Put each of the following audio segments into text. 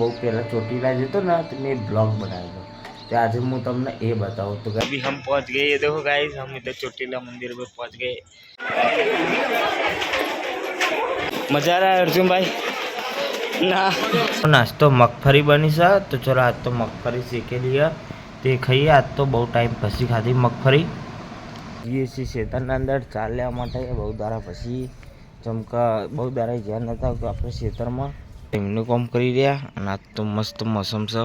બહુ પહેલાં ચોટીલા જતો ને તો મેં બ્લોગ બનાવ્યો તો આજે હું તમને એ બતાવું તો અભી હમ પહોંચ ગઈ देखो गाइस हम इधर ચોટીલા મંદિર પર પહોંચ ગઈ મજા આ અર્જુનભાઈ ના નાસ્તો મગફળી બની છે તો ચલો આજ તો મગફળી શેકી લઈએ તે ખાઈએ આજ તો બહુ ટાઈમ પછી ખાધી મગફળી જીએસસી શેતરના અંદર ચાલ્યા માટે બહુ દારા પછી ચમકા બહુ દારા ધ્યાન નતા આપણે શેતરમાં એમનું કામ કરી રહ્યા અને આજ તો મસ્ત મોસમ છે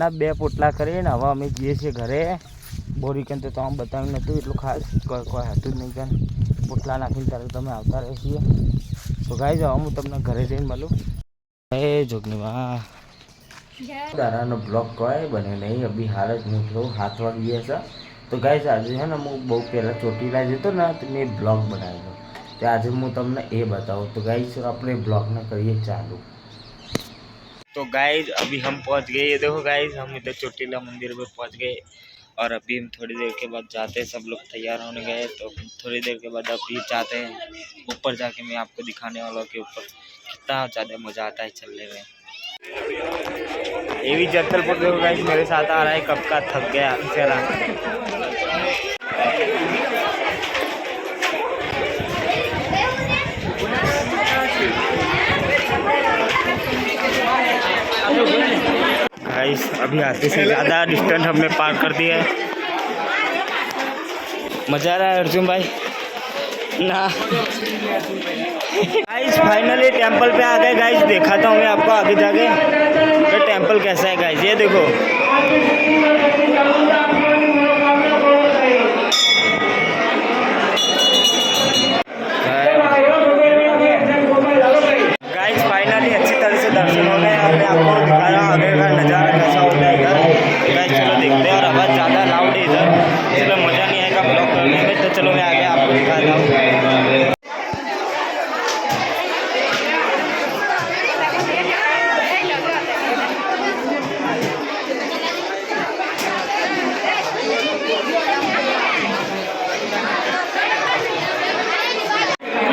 ના બે પોટલા કરીને હવે અમે જઈએ છીએ ઘરે બોરી બોરીકન તો આમ બતાવ્યું નહોતું એટલું ખાસ કોઈ કોઈ હતું જ નહીં કારણ પોટલા નાખીને ત્યારે તમે આવતા રહીએ છીએ તો ગાઈ જાઓ હું તમને ઘરે જઈને મળું એ જોગનીમાં દાદાનો બ્લોગ કોઈ બને નહીં અભી હાલ જ હું થોડું હાથ વાગી ગયા છે તો ગાઈ આજે છે ને હું બહુ પહેલાં ચોટીલા જતો ને તો મેં બ્લોગ બનાવ્યો તે આજે હું તમને એ બતાऊँ तो गाइज अपने ब्लॉग में करिए चालू तो गाइज अभी हम पहुँच गए ये देखो गाइज हम इधर चोटीला मंदिर में पहुँच गए और अभी हम थोड़ी देर के बाद जाते हैं सब लोग तैयार होने गए तो थोड़ी देर के बाद अब ये जाते हैं ऊपर जाके मैं आपको दिखाने वाला हूँ कि ऊपर कितना ज़्यादा मज़ा आता है चलने में ये भी जगदलपुर देखो गाइज मेरे साथ आ रहा है कब का थक गया बेचारा गाइस अभी आधे से ज़्यादा डिस्टेंस हमने पार कर दिया है मज़ा आ रहा है अर्जुन भाई ना गाइस फाइनली टेंपल पे आ गए गाइस देखा तो हूँ मैं आपको आगे जाके तो टेंपल कैसा है गाइस ये देखो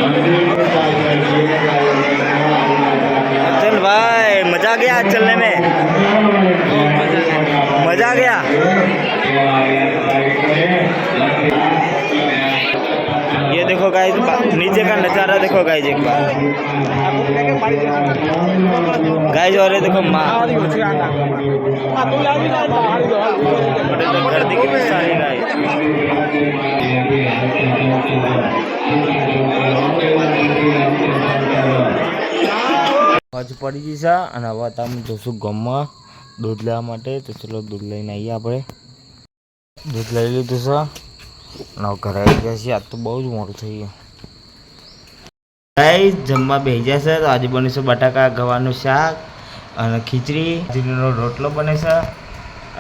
अतुल भाई मजा गया आज चलने में मजा गया ये देखो गाइज नीचे का नज़ारा देखो गाइज एक बार गाइज और ये देखो माँ घर दिखे गाइज પાછું પડી ગઈ છે અને હવે તમે જશું ગમમાં દૂધ લેવા માટે તો ચલો દૂધ લઈને આવીએ આપણે દૂધ લઈ લીધું છે અને ઘરે આવી ગયા છીએ આજ તો બહુ જ મોડું થઈ ગયું ગાઈસ જમવા બેસી જશે તો આજે બનીશું બટાકા ગવાનું શાક અને ખીચડી ખીચડીનો રોટલો બને છે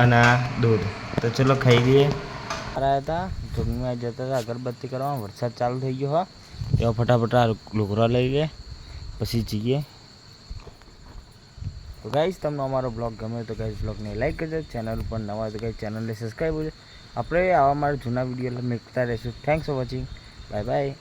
અને દૂધ તો ચલો ખાઈ લઈએ આવ્યા હતા જમવા જતા હતા અગરબત્તી કરવામાં વરસાદ ચાલુ થઈ ગયો હોય એવા ફટાફટ આ લુગરા લઈ લે પછી જઈએ તો ગાઈઝ તમને અમારો બ્લોગ ગમે તો ગાઈઝ બ્લોગને લાઈક કરજો ચેનલ ઉપર નવા તો ગાઈઝ ચેનલને સબસ્ક્રાઈબ કરજો આપણે આવા મારા જૂના વિડીયો મૂકતા રહીશું thanks for watching bye bye